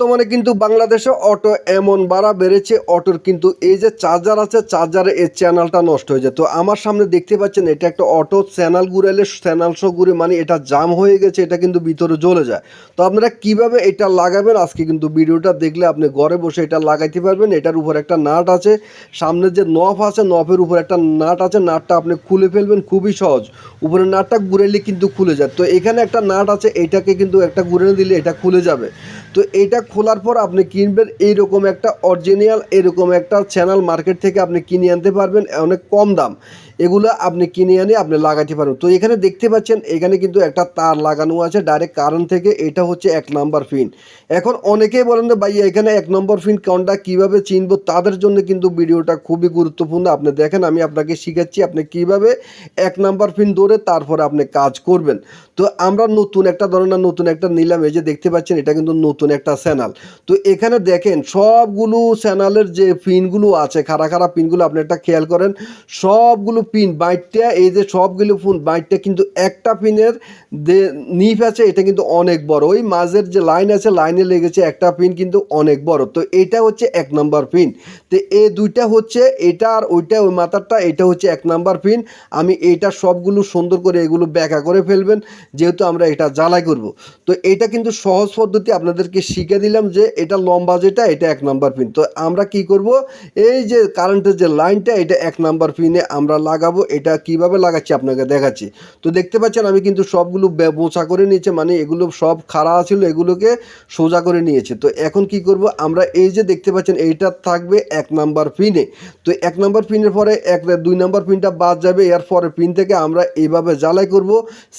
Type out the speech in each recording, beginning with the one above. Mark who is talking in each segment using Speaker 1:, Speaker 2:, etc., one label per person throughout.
Speaker 1: বর্তমানে কিন্তু বাংলাদেশে অটো এমন বাড়া বেড়েছে, অটোর কিন্তু এই যে চার্জার আছে চার্জারে এই চ্যানেলটা নষ্ট হয়ে যায়। তো আমার সামনে দেখতে পাচ্ছেন, এটা একটা অটো চ্যানেল ঘুরাইলে চ্যানেল শো ঘুরে মানে এটা জাম হয়ে গেছে, এটা কিন্তু ভিতরে জ্বলে যায়। তো আপনারা কীভাবে এটা লাগাবেন, আজকে কিন্তু ভিডিওটা দেখলে আপনি ঘরে বসে এটা লাগাইতে পারবেন। এটার উপর একটা নাট আছে, সামনে যে নফ আছে নফের উপর একটা নাট আছে, নাটটা আপনি খুলে ফেলবেন, খুবই সহজ। উপরে নাটটা ঘুরাইলে কিন্তু খুলে যায়। তো এখানে একটা নাট আছে, এটাকে কিন্তু একটা ঘুরে দিলে এটা খুলে যাবে। তো এটা খোলার পর আপনি কিনবেন এইরকম একটা অরিজিনাল এরকম একটা চ্যানেল মার্কেট থেকে আপনি কিনে আনতে পারবেন, অনেক কম দাম। এগুলো আপনি কিনে আনে আপনি লাগাতে পারেন তো এখানে দেখতে পাচ্ছেন, এখানে কিন্তু একটা তার লাগানো আছে। ডাইরেক্ট কারেন্ট থেকে এটা হচ্ছে এক নাম্বার ফিন। এখন অনেকেই বলেন যে, ভাই, এখানে এক নম্বর ফিন কোনটা, কীভাবে চিনবো? তাদের জন্য কিন্তু ভিডিওটা খুবই গুরুত্বপূর্ণ। আপনি দেখেন, আমি আপনাকে শিখাচ্ছি আপনি কীভাবে এক নাম্বার ফিন ধরে তারপরে আপনি কাজ করবেন। তো আমরা নতুন একটা ধরনের, নতুন একটা নিলাম। এই যে দেখতে পাচ্ছেন, এটা কিন্তু নতুন একটা চ্যানেল। তো এখানে দেখেন, সবগুলো চ্যানেলের যে পিনগুলো আছে খারা খারা পিনগুলো আপনি একটা খেয়াল করেন, সবগুলো পিন বাইটটা এই যে সবগুলো ফোন বাইটটা কিন্তু একটা পিনের যে নিফ আছে, এটা কিন্তু অনেক বড়। ওই মাঝের যে লাইন আছে লাইনে লেগেছে একটা পিন কিন্তু অনেক বড়। তো এটা হচ্ছে এক নাম্বার পিন তো এই দুইটা হচ্ছে, এটা আর ওইটা, ওই মাথারটা, এটা হচ্ছে এক নাম্বার পিন আমি এটা সবগুলো সুন্দর করে এগুলো ব্যাকা করে ফেলবেন, যেহেতু আমরা এটা জ্বালাই করব। তো এটা কিন্তু সহজ পদ্ধতি আপনাদেরকে শিখে দিলাম যে এটা লম্বা যেটা, এটা এক নাম্বার পিন তো আমরা কি করব? এই যে কারেন্টের যে লাইনটা এটা এক নাম্বার পিনে আমরা লাগাবো, এটা কীভাবে লাগাচ্ছি আপনাকে দেখাচ্ছি। তো দেখতে পাচ্ছেন, আমি কিন্তু সবগুলো বোঁচা করে নিয়েছে মানে এগুলো সব খাড়া ছিল, এগুলোকে সোজা করে নিয়েছে। তো এখন কি করব, আমরা এই যে দেখতে পাচ্ছেন, এইটা থাকবে এক নাম্বার পিনে। তো এক নাম্বার পিনের পরে এক, দুই নাম্বার পিনটা বাদ যাবে, এর পরে পিন থেকে আমরা এইভাবে জ্বালাই করব।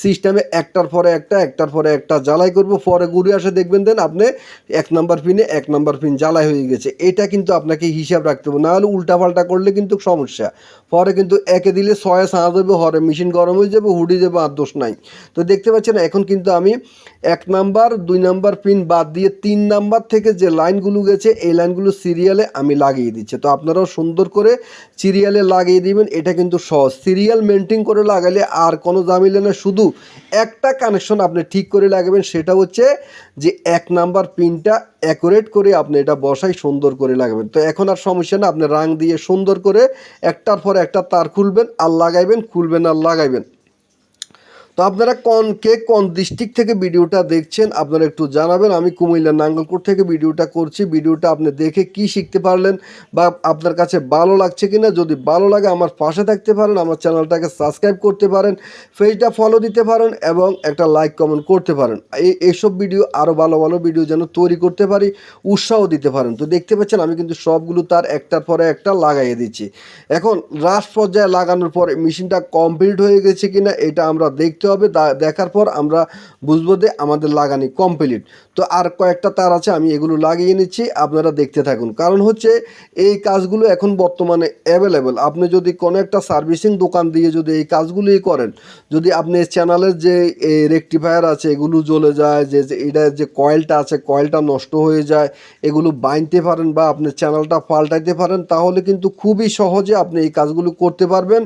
Speaker 1: সিস্টেমে একটার পরে একটা, একটার পরে একটা জ্বালাই করব। পরে ঘুরে আসে, দেখবেন দেন আপনি এক নাম্বার পিনে এক নাম্বার পিন জ্বালাই হয়ে গেছে। এটা কিন্তু আপনাকে হিসাব রাখতে হবে না নাহলে উল্টাপাল্টা করলে কিন্তু সমস্যা। পরে কিন্তু একে দিলে সয়া সাদা হবে হরে মেশিন গরম হয়ে যাবে, হুডি যাবে আর দোষ নাই। তো দেখতে পাচ্ছেন, এখন কিন্তু আমি এক নাম্বার, দুই নাম্বার পিন বাদ দিয়ে তিন নাম্বার থেকে যে লাইনগুলো গেছে, এই লাইনগুলো সিরিয়ালে আমি লাগিয়ে দিচ্ছি। তো আপনারাও সুন্দর করে সিরিয়ালে লাগিয়ে দিবেন, এটা কিন্তু সহজ। সিরিয়াল মেনটেন করে লাগালে আর কোনো জামিলে না শুধু একটা কানেকশন আপনি ঠিক করে লাগাবেন, সেটা হচ্ছে যে এক নাম্বার পিনটা অ্যাকুরেট করে আপনি এটা বসাই সুন্দর করে লাগাবেন। তো এখন আর সমস্যা না আপনি রাং দিয়ে সুন্দর করে একটার পর একটা তার খুলবেন, আর লাগাইবেন, খুলবেন, আর লাগাইবেন। তো আপনারা কোন কে কোন ডিস্ট্রিক্ট থেকে ভিডিওটা দেখছেন, আপনারা একটু জানাবেন। আমি কুমিল্লা নাঙ্গলকোট থেকে ভিডিওটা করছি। ভিডিওটা আপনি দেখে কি শিখতে পারলেন বা আপনার কাছে ভালো লাগছে কিনা? যদি ভালো লাগে, আমার পাশে থাকতে পারেন, আমার চ্যানেলটাকে সাবস্ক্রাইব করতে পারেন পেজটা ফলো দিতে পারেন এবং একটা লাইক কমেন্ট করতে পারেন। এই, এসব ভিডিও আরও ভালো ভালো ভিডিও যেন তৈরি করতে পারি, উৎসাহ দিতে পারেন। তো দেখতে পাচ্ছেন, আমি কিন্তু সবগুলো তার একটার পরে একটা লাগাইয়ে দিচ্ছি। এখন রাস পর্যায়ে লাগানোর পরে মেশিনটা কমপ্লিট হয়ে গেছে কিনা, এটা আমরা দেখতে হবে দেখার পর আমরা বুঝব যে আমাদের লাগানি কমপ্লিট তো আর কয়েকটা তার আছে, আমি এগুলো লাগিয়ে নিচ্ছি, আপনারা দেখতে থাকুন। কারণ হচ্ছে, এই কাজগুলো এখন বর্তমানে অ্যাভেলেবেল আপনি যদি কোনো একটা সার্ভিসিং দোকান দিয়ে যদি এই কাজগুলোই করেন, যদি আপনি চ্যানেলের যে এই রেকটিফায়ার আছে, এগুলো জ্বলে যায়, যে এটা যে কয়েলটা আছে কয়েলটা নষ্ট হয়ে যায়, এগুলো বাইনতে পারেন বা আপনি চ্যানেলটা পাল্টাইতে পারেন, তাহলে কিন্তু খুবই সহজে আপনি এই কাজগুলো করতে পারবেন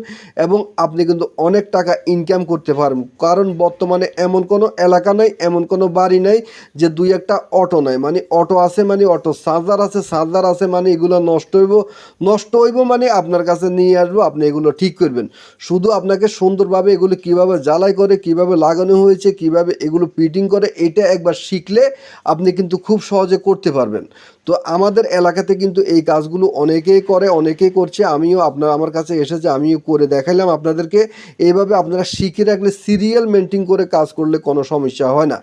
Speaker 1: এবং আপনি কিন্তু অনেক টাকা ইনকাম করতে পারবেন। কারণ বর্তমানে এমন কোনো এলাকা নাই, এমন কোনো বাড়ি নাই যে দুই একটা অটো নাই। মানে অটো আছে মানে অটো, চার্জার আছে চার্জার আছে মানে এগুলো নষ্ট হইব নষ্ট হইব মানে আপনার কাছে নিয়ে আসব, আপনি এগুলো ঠিক করবেন। শুধু আপনাকে সুন্দরভাবে এগুলো কীভাবে জ্বালাই করে, কীভাবে লাগানো হয়েছে, কীভাবে এগুলো ফিটিং করে, এটা একবার শিখলে আপনি কিন্তু খুব সহজে করতে পারবেন। তো আমাদের এলাকাতে কিন্তু এই কাজগুলো অনেকেই করে, অনেকেই করছে। আমিও আপনার, আমার কাছে এসেছে, আমিও করে দেখাইলাম আপনাদেরকে। এইভাবে আপনারা শিখে রাখলে সিরিয়াল মেনটেন করে কাজ করলে কোনো সমস্যা হয় না।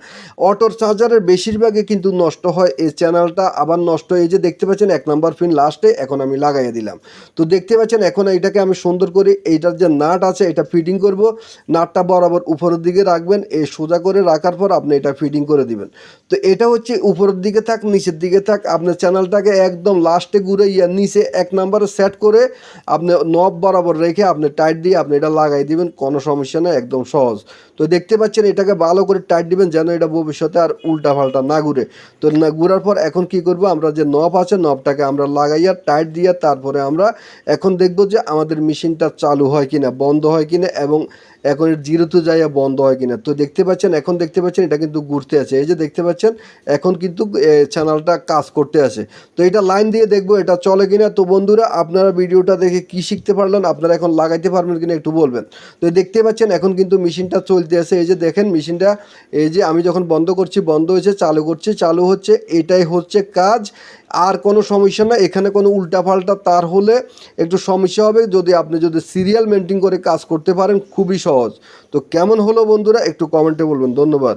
Speaker 1: অটোর চার্জারের বেশিরভাগই কিন্তু নষ্ট হয়। এই চ্যানেলটা আবার নষ্ট এই যে দেখতে পাচ্ছেন, এক নাম্বার পিন লাস্টে এখন আমি লাগাইয়ে দিলাম। তো দেখতে পাচ্ছেন, এখন এইটাকে আমি সুন্দর করে এইটার যে নাট আছে, এটা ফিটিং করব। নাটটা বরাবর উপরের দিকে রাখবেন। এই সোজা করে রাখার পর আপনি এটা ফিটিং করে দিবেন। তো এটা হচ্ছে উপরের দিকে থাক, নিচের দিকে থাক। আপনার চ্যানেলটাকে একদম লাস্টে ঘুরে ইয়া নিচে এক নাম্বারে সেট করে আপনি নব বরাবর রেখে আপনি টাইট দিয়ে আপনি এটা লাগাই দিবেন। কোনো সমস্যা না একদম সহজ। তো দেখতে পাচ্ছেন এটাকে ভালো করে টাইট দিবেন যেন এটা ভবিষ্যতে আর উল্টা পাল্টা না ঘুরে। তো না ঘুরার পর এখন কি করব? আমরা যে নব আছে নবটাকে আমরা লাগাইয়া টাইট দিয়ে তারপরে আমরা এখন দেখব যে আমাদের মেশিনটা চালু হয় কিনা, বন্ধ হয় কিনা এবং এখন জিরোতে যাইয়া বন্ধ হয় কিনা? তো দেখতে পাচ্ছেন, এখন দেখতে পাচ্ছেন, এটা কিন্তু ঘুরতে আছে। এই যে দেখতে পাচ্ছেন, এখন কিন্তু চ্যানেলটা কাজ করতে আছে। তো এটা লাইন দিয়ে দেখব, এটা চলে কিনা? তো বন্ধুরা, আপনারা ভিডিওটা দেখে কি শিখতে পারলেন, আপনারা এখন লাগাইতে পারবেন কিনা একটু বলবেন। তো দেখতে পাচ্ছেন, এখন কিন্তু মেশিনটা চলতে আছে। এই যে দেখেন, মেশিনটা, এই যে আমি যখন বন্ধ করছি, বন্ধ হয়েছে, চালু করছি, চালু হচ্ছে, এটাই হচ্ছে কাজ। আর কোনো সমস্যা না এখানে কোনো উল্টাপাল্টা তার হলে একটু সমস্যা হবে। যদি আপনি যদি সিরিয়াল মেনটেন করে কাজ করতে পারেন, খুবই সহজ। তো কেমন হলো বন্ধুরা? একটু কমেন্টে বলবেন। ধন্যবাদ।